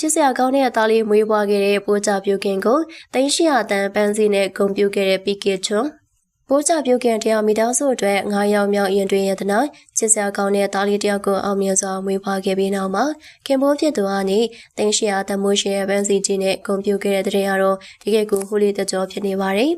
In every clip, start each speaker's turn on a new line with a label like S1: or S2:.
S1: ချစ်စရာကောင်းတဲ့သားလေးမွေးဖွားခဲ့တဲ့ပိုးကြပြုခင်ကိုတင်းရှိရတန်ပန်းစီနဲ့ဂုံပြုခဲ့တဲ့ပီကေချွန်ပိုးကြပြုခင်တရားမိသားစုအတွက်ငါးယောက်မြောက်ရင်တွင်ရတဲ့နောက်ချစ်စရာကောင်းတဲ့သားလေးတယောက်ကိုအောင်မြင်စွာမွေးဖွားခဲ့ပြီးနောက်မှာခင်ပိုးဖြစ်သူကနေတင်းရှိရတန်မိုးရှင်ရဲ့ပန်းစီကြီးနဲ့ဂုံပြုခဲ့တဲ့တဲ့ကတော့ဒီကေကိုဟိုလီတကြောဖြစ်နေပါတယ်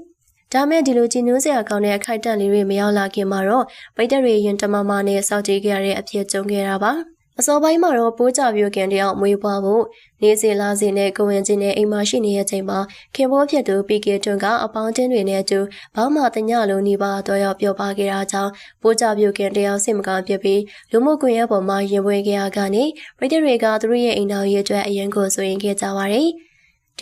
S1: ဒါမဲ့ဒီလိုကြည်နူးစရာကောင်းတဲ့အခိုက်အတန့်လေးတွေမရောက်လာခင်မှာတော့ပိတ်သက်တွေရင်တမမနဲ့စောင့်ကြည့်ကြရတဲ့အဖြစ်ကြုံခဲ့တာပါ အစောပိုင်းမှာတော့ပိုးကြပြိုကန်တယောက်မွေးဖွားဖို့နေစီလာစီနဲ့ကိုဝင်ချင်းနဲ့အိမ်မှာရှိနေတဲ့အချိန်မှာခင်ဘောဖြစ်သူပီကေတွန်ကအပေါင်းချင်းတွေနဲ့အတူဘာမှတညလုံးနေပါတော့ရောက်ပြောပါခဲ့တာကြောင့်ပိုးကြပြိုကန်တယောက်စိတ်မကောင်းဖြစ်ပြီးလူမှုကွန်ရက်ပေါ်မှာရင်ပွေကြရကနေပြည်သူတွေကသူတို့ရဲ့အိမ်တော်ရဲ့အတွက်အရင်ကိုဆိုရင်ခဲ့ကြပါတယ်။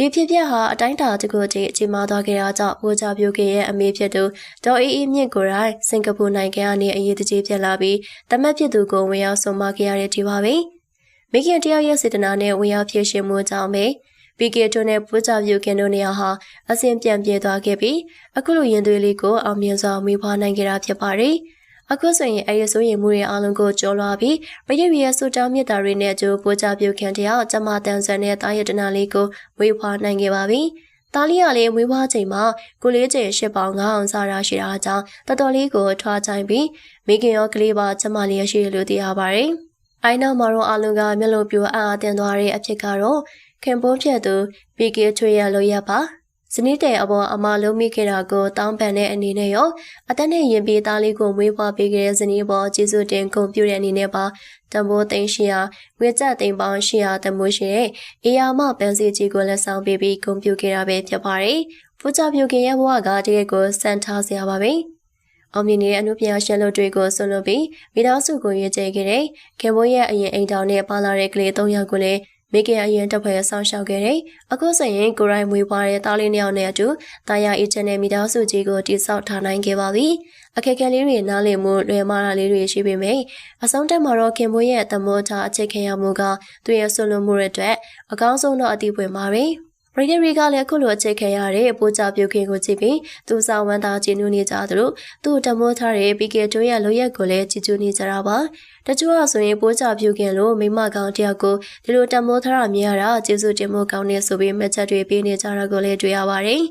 S1: ဒီဖြစ်ပျက်ဟာအတိုင်းအတာတစ်ခုထိအချိန်မှသွားခဲ့တာကြောင့်ဝေချပြိုကေရဲ့အမေဖြစ်သူဒေါ်အေးအေးမြင့်ကိုယ်တိုင်စင်ကာပူနိုင်ငံကနေအရေးတကြီးဖြစ်လာပြီးတမတ်ဖြစ်သူကိုဝင်ရောက်ဆုံးမခဲ့ရတဲ့ဒီပါပဲမိခင်တယောက်ရဲ့စေတနာနဲ့ဝင်ရောက်ဖြစ်ရှင်မှုကြောင့်ပဲပီကေတိုနဲ့ပူချပြိုကင်တို့နေရာဟာအစဉ်ပြန်ပြေသွားခဲ့ပြီးအခုလိုရင်သွေးလေးကိုအောင်မြင်စွာမိဖွားနိုင်ခဲ့တာဖြစ်ပါတယ်။ အခုဆိုရင်အဲဒီဆိုရင်မှုတွေအလုံးကိုကျော်လွှားပြီးပရိရိရဲ့စူတောင်းမြတ်တာတွေနဲ့အကျိုးပိုးကြပြုခံတယောက်ကျမတန်ဆန်တဲ့တာရတနာလေးကိုဝေဖွာနိုင်ခဲ့ပါပြီ။တာလီကလည်းမွေးဖွားချိန်မှာကိုလေးကျင်ရှစ်ပေါင်9အောင်စားရရှိတာကြောင့်တော်တော်လေးကိုထွားချိုင်းပြီးမိခင်ရောကလေးပါကျမလေးရရှိလို့သိရပါတယ်။အိုင်နောက်မှာတော့အလုံးကမျက်လုံးပြိုအားအတင်သွားတဲ့အဖြစ်ကတော့ခင်ပိုးဖြစ်သူပီကေချွေရလို့ရပါ ဇနီးတဲ့အပေါ်အမလုံးမိခဲ့တာကိုတောင်းပန်တဲ့အနေနဲ့ရောအသက်နဲ့ရင်ပြေးသားလေးကိုမွေးဖွားပေးခဲ့တဲ့ဇနီးပေါ်ကျေးဇူးတင်ဂုဏ်ပြုတဲ့အနေနဲ့ပါတံပိုးသိန်းရှိရာငွေကျပ်သိန်းပေါင်းရှိရာတမိုးရှိတဲ့အေယာမပန်းစီကြီးကိုလက်ဆောင်ပေးပြီးဂုဏ်ပြုခဲ့တာပဲဖြစ်ပါတယ်။ဖူချပြုခင်ရဲ့ဘဝကတကယ်ကိုစံထားစရာပါပဲ။အောင်မြင်နေတဲ့အမှုပညာရှင်တို့တွေကိုဆွလွန်ပြီးမိသားစုကိုရွေးချယ်ခဲ့တဲ့ခင်ဘိုးရဲ့အရင်အိမ်တောင်နဲ့ပါလာတဲ့ကလေး၃ယောက်ကိုလည်း မိခင်အရင်တပ်ဖွဲ့ဆောင်းရှောက်ခဲ့တယ်။အခုဆိုရင်ကိုရိုင်းမွေးပွားတဲ့သားလေးနှစ်ယောက်နဲ့အတူတာယာအေချန်နဲ့မိသားစုကြီးကိုတိစောက်ထားနိုင်ခဲ့ပါပြီ။အခက်အခဲလေးတွေနားလည်မှုလွယ်မာတာလေးတွေရှိပေမယ့်အဆုံးတက်မှာတော့ခင်မွေးရဲ့သမောထားအချက်ခဲရမှုကသူရဲ့ဆွလွန်မှုတွေအတွက်အကောင်းဆုံးတော့အတိပွင့်ပါပဲ။ ရီဂရီကလည်းအခုလိုအခြေခံရတဲ့ပိုးကြပြုခင်ကိုကြည့်ပြီးသူစာဝန်သားကျင်းနေကြသလိုသူ့တမိုးထားတဲ့ပီကေတိုးရဲ့လိုရက်ကိုလည်းကြည်ကျူးနေကြတာပါတချို့ကဆိုရင်ပိုးကြပြုခင်လို့မိမကောင်တယောက်ကိုဒီလိုတမိုးထားရမြင်ရတာကျေးဇူးတင်မှုကောင်းနေဆိုပြီးမက်ချက်တွေပေးနေကြတာကိုလည်းတွေ့ရပါတယ်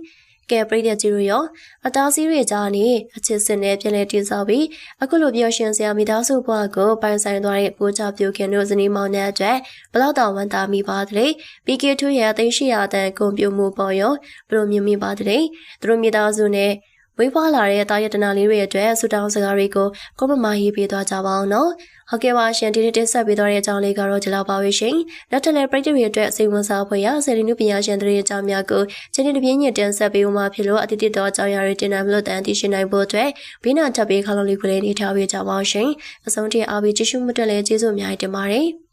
S1: ကဲပရိသတ်ကြီးတို့ရောအသားစီးတွေကြားနေအချစ်စင်နဲ့ပြန်လဲတည်ဆောက်ပြီးအခုလိုပြောရှင်စရာမိသားစုဘဝကိုပိုင်ဆိုင်သွားတဲ့ပိုးချပြိုခင်တို့ဇနီးမောင်နဲ့အတွက်ဘလောက်တောင်ဝန်တာမိပါသလဲ PK2 ရဲ့အသိရှိရာအတန်ဂုံပြုမှုပေါ်ရောဘလို့မြင်မိပါသလဲသူတို့မိသားစုနဲ့ဝေးဖွားလာတဲ့တာယတနာလေးတွေအတွက်ဆူတောင်းစကားတွေကိုကိုမမရေးပေးသွားကြပါအောင်နော် ဟုတ်ကဲ့ပါရှင်ဒီနေ့တင်ဆက်ပေးသွားတဲ့အကြောင်းလေးကတော့ဒီလောက်ပါပဲရှင်နောက်ထပ်လည်းပရိသတ်တွေအတွက်စိတ်ဝင်စားဖွယ်ရာဆယ်လီနုပညာရှင်တွေအကြောင်းများကိုချင်းချင်းတပြင်းညင်တင်ဆက်ပေးဦးမှာဖြစ်လို့အတိတ်တော့အကြောင်းအရာတွေတင်နိုင်မလို့တန်တီရှင်နိုင်ဖို့အတွက်ဘေးနာထပ်ပေးခါလုံးလေးကိုလည်းနေထားပေးကြပါအောင်ရှင်အဆုံးထိအားပေးကြည့်ရှုမှုတက်လည်းကျေးဇူးအများကြီးတင်ပါတယ်